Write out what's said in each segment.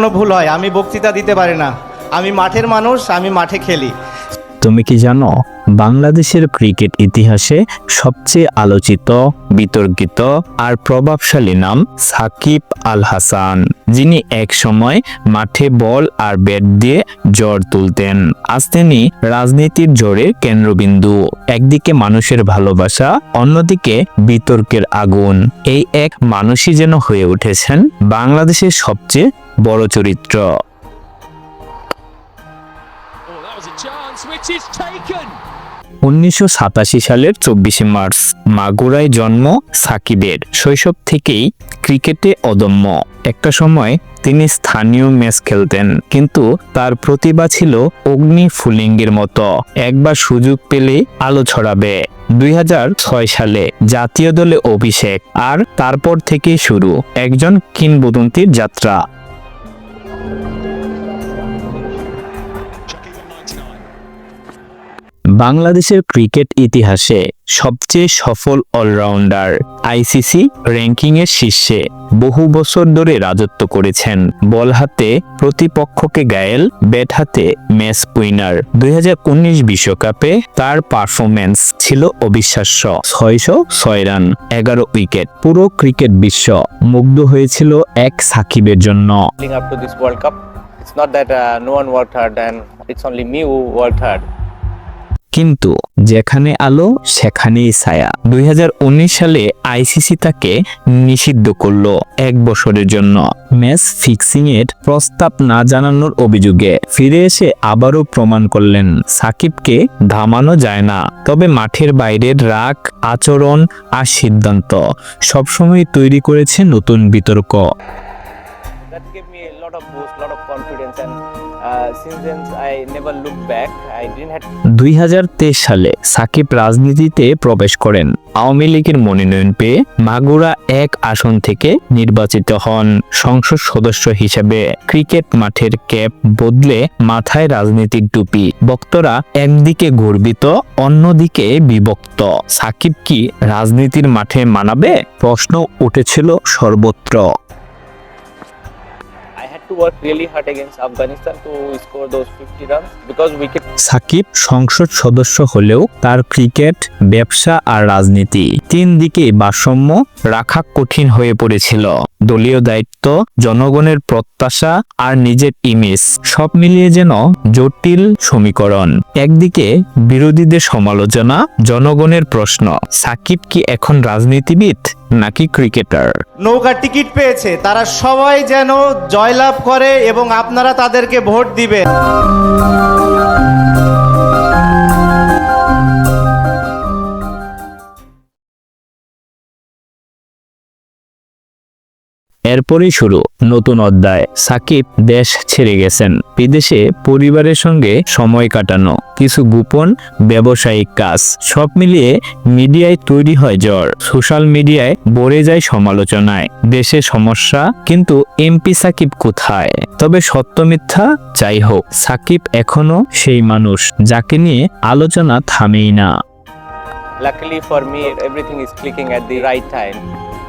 কোনো ভুল হয়, আমি বক্তৃতা দিতে পারি না। আমি মাঠের মানুষ, আমি মাঠে খেলি। তুমি কি জানো, বাংলাদেশের ক্রিকেট ইতিহাসে সবচেয়ে আলোচিত, বিতর্কিত আর প্রভাবশালী নাম সাকিব আল হাসান, যিনি এক সময় মাঠে বল আর ব্যাট দিয়ে জ্বর তুলতেন। আজ তিনি রাজনীতির জোরের কেন্দ্রবিন্দু। একদিকে মানুষের ভালোবাসা, অন্যদিকে বিতর্কের আগুন। এই এক মানুষই যেন হয়ে উঠেছেন বাংলাদেশের সবচেয়ে বড় চরিত্র। Oh. উনিশশো সালের চব্বিশে মার্চ মাগুরায় জন্ম সাকিবের শৈশব থেকেই ক্রিকেটে অদম্য। একটা সময় তিনি স্থানীয় ম্যাচ খেলতেন কিন্তু তার প্রতিভা ছিল অগ্নি ফুলিঙ্গের মতো। একবার সুযোগ পেলে আলো ছড়াবে। দুই হাজার ছয় সালে জাতীয় দলে অভিষেক আর তারপর থেকেই শুরু একজন কিংবদন্তির যাত্রা। thank you বাংলাদেশের ক্রিকেট ইতিহাসে সবচেয়ে সফল অলরাউন্ডার আইসিসি র্যাঙ্কিংয়ের শীর্ষে বহু বছর ধরে রাজত্ব করেছেন বল হাতে প্রতিপক্ষকে গায়েল ব্যাট হাতে ম্যাচ উইনার দুই বিশ্বকাপে তার পারফরমেন্স ছিল অবিশ্বাস্য ছয়শো ছয় রান এগারো উইকেট পুরো ক্রিকেট বিশ্ব মুগ্ধ হয়েছিল এক সাকিবের জন্য. It's not that uh, no one worked hard and it's only me who worked hard. কিন্তু যেখানে আলো, সেখানেই ছায়া। দুই হাজার উনিশ সালে আইসিসি তাকে নিষিদ্ধ করল এক বছরের জন্য। ম্যাচ ফিক্সিং এর প্রস্তাব না জানানোর অভিযোগে ফিরে এসে আবারও প্রমাণ করলেন সাকিবকে ধামানো যায় না। তবে মাঠের বাইরের রাগ, আচরণ আর সিদ্ধান্ত সবসময় তৈরি করেছে নতুন বিতর্ক। দুই হাজার তেইশ সালে সাকিব রাজনীতিতে প্রবেশ করেন। আওয়ামী লীগের মনোনয়ন পেয়ে মাগুরা এক আসন থেকে নির্বাচিত হন সংসদ সদস্য হিসেবে। ক্রিকেট মাঠের ক্যাপ বদলে মাথায় রাজনীতির টুপি। বক্তরা একদিকে গর্বিত, অন্যদিকে বিভক্ত। সাকিব কি রাজনীতির মাঠে মানাবে? প্রশ্ন উঠেছিল সর্বত্র। To work really hard against Afghanistan to score those 50 runs because wicket Shakib সংসদ সদস্য হলেও তার ক্রিকেট ব্যবসা আর রাজনীতি তিন দিকে ভারসাম্য রাখা কঠিন হয়ে পড়েছিল। দলীয় দায়িত্ব জনগণের প্রত্যাশা আর নিজের ইমেজ সব মিলিয়ে যেন জটিল সমীকরণ। একদিকে বিরোধীদের সমালোচনা জনগণের প্রশ্ন সাকিব কি এখন রাজনীতিবিদ নাকি ক্রিকেটার? নৌকা টিকিট পেয়েছে তারা সবাই যেন জয়লাভ করে এবং আপনারা তাদেরকে ভোট দিবেন। এরপরই শুরু নতুন অধ্যায়। সাকিব দেশ ছেড়ে গেছেন। বিদেশে পরিবারের সঙ্গে সময় কাটানো, কিছু গোপন ব্যবসায়িক কাজ, সব মিলিয়ে মিডিয়ায় তৈরি হয় জ্বর। সোশ্যাল মিডিয়ায় ভরে যায় সমালোচনায়। দেশে সমস্যা, কিন্তু এমপি সাকিব কোথায়? তবে সত্য মিথ্যা, যাই হোক, সাকিব এখনও সেই মানুষ, যাকে নিয়ে আলোচনা থামেই না। Luckily for me, everything is clicking at the right time.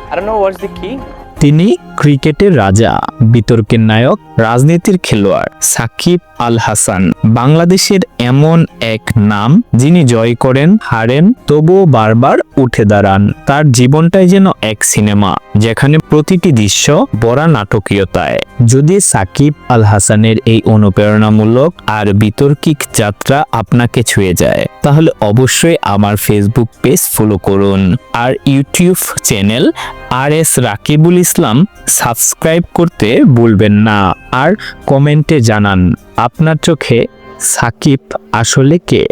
I don't know what's the key. তিনি ক্রিকেটের রাজা, বিতর্কের নায়ক, রাজনীতির খেলোয়াড় সাকিব আল হাসান বাংলাদেশের এমন এক নাম যিনি জয় করেন, হারেন, তবুও বারবার উঠে দাঁড়ান। তার জীবনটাই যেন এক সিনেমা, যেখানে প্রতিটি দৃশ্য বড় নাটকীয়তায়। যদি সাকিব আল হাসানের এই অনুপ্রেরণামূলক আর বিতর্কিক যাত্রা আপনাকে ছুঁয়ে যায়, তাহলে অবশ্যই আমার ফেসবুক পেজ ফলো করুন। আর YouTube channel R S Rakibul Islam subscribe করতে ভুলবেন না আর কমেন্টে জানান, আপনার চোখে সাকিব আসলে কে?